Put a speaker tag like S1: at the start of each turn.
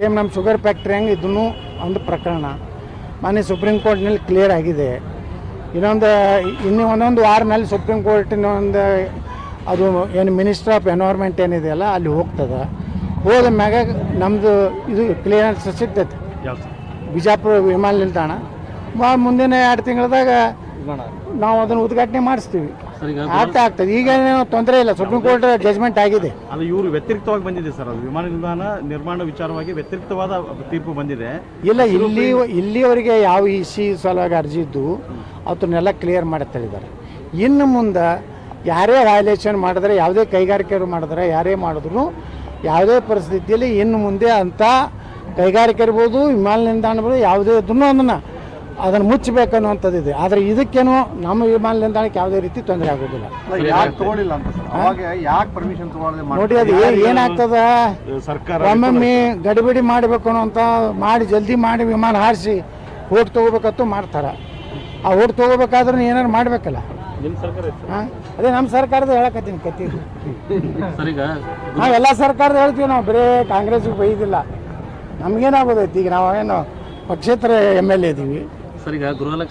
S1: Same ನಮ್ಮ sugar factory ಹೆಂಗೆ ಇದನ್ನು ಒಂದು ಪ್ರಕರಣ. ಮೊನ್ನೆ ಸುಪ್ರೀಂ ಕೋರ್ಟ್ನಲ್ಲಿ ಕ್ಲಿಯರ್ ಆಗಿದೆ. ಇನ್ನೊಂದು ಇನ್ನು ಒಂದೊಂದು ವಾರನಲ್ಲಿ ಸುಪ್ರೀಂ ಕೋರ್ಟಿನ ಒಂದು ಅದು ಏನು ಮಿನಿಸ್ಟ್ರ್ ಆಫ್ ಎನ್ವೈರ್ಮೆಂಟ್ ಏನಿದೆಯಲ್ಲ ಅಲ್ಲಿ ಹೋಗ್ತದೆ. ಹೋದ ಮ್ಯಾಗ ನಮ್ಮದು ಇದು ಕ್ಲಿಯರೆನ್ಸ್ ಸಿಗ್ತೈತೆ ಬಿಜಾಪುರ ವಿಮಾನ ನಿಲ್ದಾಣ. ಮಾ ಮುಂದಿನ ಎರಡು ತಿಂಗಳದಾಗ ನಾವು ಅದನ್ನು ಉದ್ಘಾಟನೆ ಮಾಡಿಸ್ತೀವಿ.
S2: ಸರ್ ಈಗ
S1: ಆಗ್ತಾ ಆಗ್ತದೆ. ಈಗ ಏನು ತೊಂದರೆ ಇಲ್ಲ. ಸುಪ್ರೀಂ ಕೋರ್ಟ್ ಜಜ್ಮೆಂಟ್ ಆಗಿದೆ.
S2: ಅದು ಇವರು ವ್ಯತಿರಿಕ್ತವಾಗಿ ಬಂದಿದೆ ಸರ್. ಅದು ವಿಮಾನ ನಿಲ್ದಾಣ ನಿರ್ಮಾಣ ವಿಚಾರವಾಗಿ ವ್ಯತಿರಿಕ್ತವಾದ ತೀರ್ಪು ಬಂದಿದೆ.
S1: ಇಲ್ಲ ಇಲ್ಲಿ ಇಲ್ಲಿವರೆಗೆ ಯಾವ ಇಸಿ ಸಲುವಾಗಿ ಅರ್ಜಿ ಇದ್ದು ಅದನ್ನೆಲ್ಲ ಕ್ಲಿಯರ್ ಮಾಡಿ ಇದ್ದಾರೆ ಇನ್ನು ಮುಂದೆ ಯಾರೇ ವಯಲೇಷನ್ ಮಾಡಿದ್ರೆ ಯಾವುದೇ ಕೈಗಾರಿಕೆಯವರು ಮಾಡಿದ್ರೆ ಯಾರೇ ಮಾಡಿದ್ರು ಯಾವುದೇ ಪರಿಸ್ಥಿತಿಯಲ್ಲಿ ಇನ್ನು ಮುಂದೆ ಅಂಥ ಕೈಗಾರಿಕೆ ಇರ್ಬೋದು ವಿಮಾನ ನಿಲ್ದಾಣ ಇರ್ಬೋದು ಯಾವುದೇ ಇದ್ರೂ ಅದನ್ನು ಅದನ್ನು ಮುಚ್ಚಬೇಕು ಅನ್ನುವಂಥದ್ದು ಇದೆ ಆದರೆ ಇದಕ್ಕೇನು ನಮ್ಮ ವಿಮಾನ ನಿಲ್ದಾಣಕ್ಕೆ ಯಾವುದೇ ರೀತಿ ತೊಂದರೆ ಆಗೋದಿಲ್ಲ.
S3: ಯಾಕೆ ತಗೊಳ್ಳಿಲ್ಲ ಅಂತ ಸರ್? ಅವಾಗ ಯಾಕೆ ಪರ್ಮಿಷನ್ ತಗೊಳ್ಳದೆ
S1: ನೋಡಿ ಅದು ಏನಾಗ್ತದ?
S2: ಸರ್ಕಾರ
S1: ಒಮ್ಮೊಮ್ಮೆ ಗಡಿಬಿಡಿ ಮಾಡಬೇಕು ಅನ್ನೋಂಥ ಮಾಡಿ ಜಲ್ದಿ ಮಾಡಿ ವಿಮಾನ ಹಾರಿಸಿ ಓಟ್ ತೊಗೋಬೇಕತ್ತು ಮಾಡ್ತಾರೆ. ಆ ಓಟ್ ತೊಗೋಬೇಕಾದ್ರೆ ಏನಾರು ಮಾಡಬೇಕಲ್ಲ.
S2: ನಿಮ್ಮ ಸರ್ಕಾರ ಇತ್ತು.
S1: ಹಾಂ? ಅದೇ ನಮ್ಮ ಸರ್ಕಾರದ ಹೇಳಕತ್ತೀನಿ ಕತ್ತಿ.
S2: ನಾವೆಲ್ಲ
S1: ನಾವು ಎಲ್ಲ ಸರ್ಕಾರದ ಹೇಳ್ತೀವಿ ನಾವು. ಬರೀ ಕಾಂಗ್ರೆಸ್ಗೆ ಬೈದಿಲ್ಲ. ನಮಗೇನಾಗೋದೈತಿ? ಈಗ ನಾವೇನು ಪಕ್ಷೇತರ ಎಂ ಎಲ್ ಎ ಇದ್ದೀವಿ
S2: ಸರ್ ಈಗ ಗೃಹಲಕ್ಷ್ಮಿ